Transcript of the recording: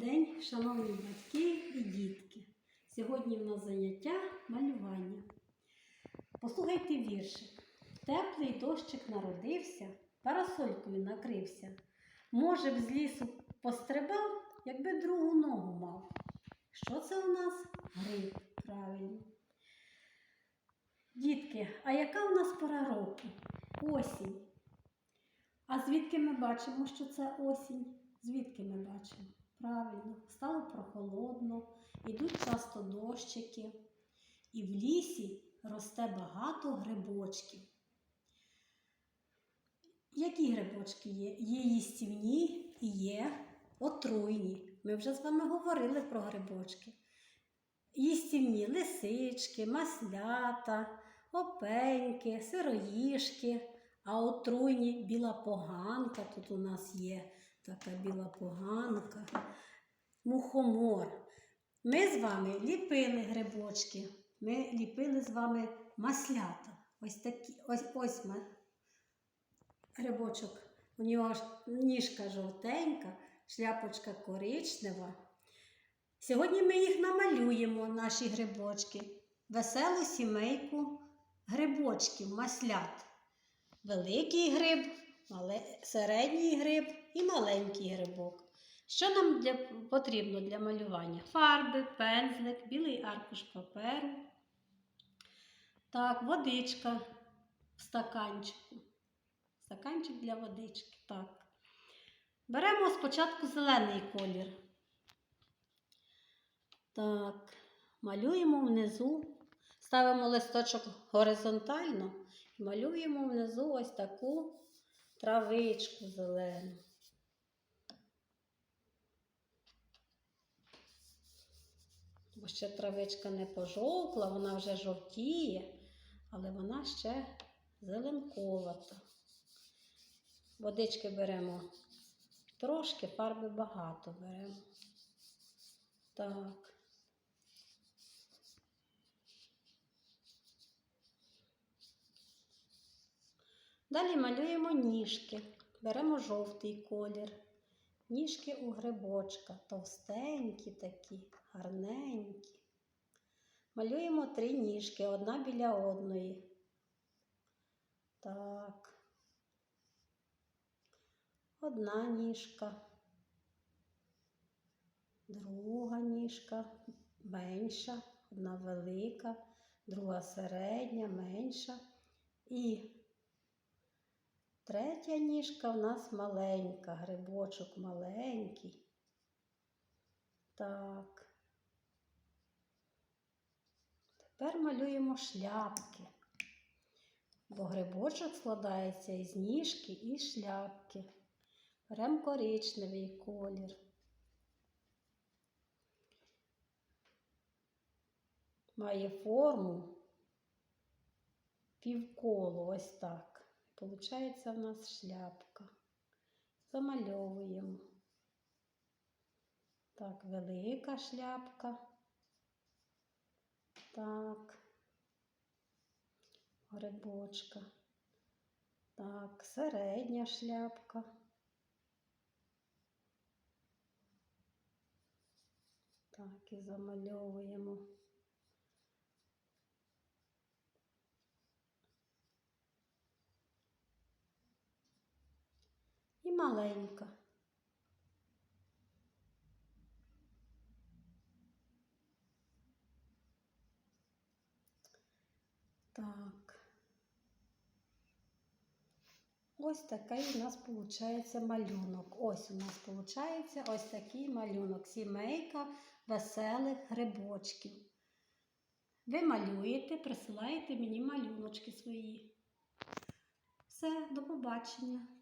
день, шановні батьки і дітки. Сьогодні в нас заняття малювання. Послухайте віршик. Теплий дощик народився, парасолькою накрився. Може б з лісу пострибав, якби другу ногу мав. Що це у нас? Гриб, правильно. Дітки, а яка у нас пора року? Осінь. А звідки ми бачимо, що це осінь? Звідки ми бачимо? Правильно, стало прохолодно, ідуть часто дощики, і в лісі росте багато грибочків. Які грибочки є? Є їстівні і є отруйні. Ми вже з вами говорили про грибочки. Їстівні лисички, маслята, опеньки, сироїшки, а отруйні біла поганка. Тут у нас є така біла поганка, мухомор. Ми з вами ліпили грибочки. Ми ліпили з вами маслята. Ось такі, ось ось ма- грибочок. У нього ніжка жовтенька, шляпочка коричнева. Сьогодні ми їх намалюємо, наші грибочки. Веселу сімейку грибочків, маслят. Великий гриб. Середній гриб і маленький грибок. Що нам для... потрібно для малювання? Фарби, пензлик, білий аркуш паперу. Так, водичка в стаканчику. Стаканчик для водички. Так. Беремо спочатку зелений колір. Так, малюємо внизу, ставимо листочок горизонтально і малюємо внизу ось таку травичку зелену. Бо ще травичка не пожовкла, вона вже жовтіє, але вона ще зеленковата. Водички беремо трошки, фарби багато беремо. Так. Далі малюємо ніжки. Беремо жовтий колір. Ніжки у грибочка, товстенькі такі, гарненькі. Малюємо три ніжки, одна біля одної. Так. Одна ніжка. Друга ніжка менша, одна велика, друга середня, менша. І третя ніжка в нас маленька, грибочок маленький. Так. Тепер малюємо шляпки, бо грибочок складається із ніжки і шляпки. Беремо коричневий колір. Має форму півколо, ось так. Получається в нас шляпка. Замальовуємо. Так, велика шляпка. Так. Грибочка. Так, середня шляпка. Так, і замальовуємо. Маленька. Так. Ось такий у нас виходить малюнок. Ось у нас виходить ось такий малюнок. Сімейка веселих грибочків. Ви малюєте, присилаєте мені малюночки свої. Все, до побачення.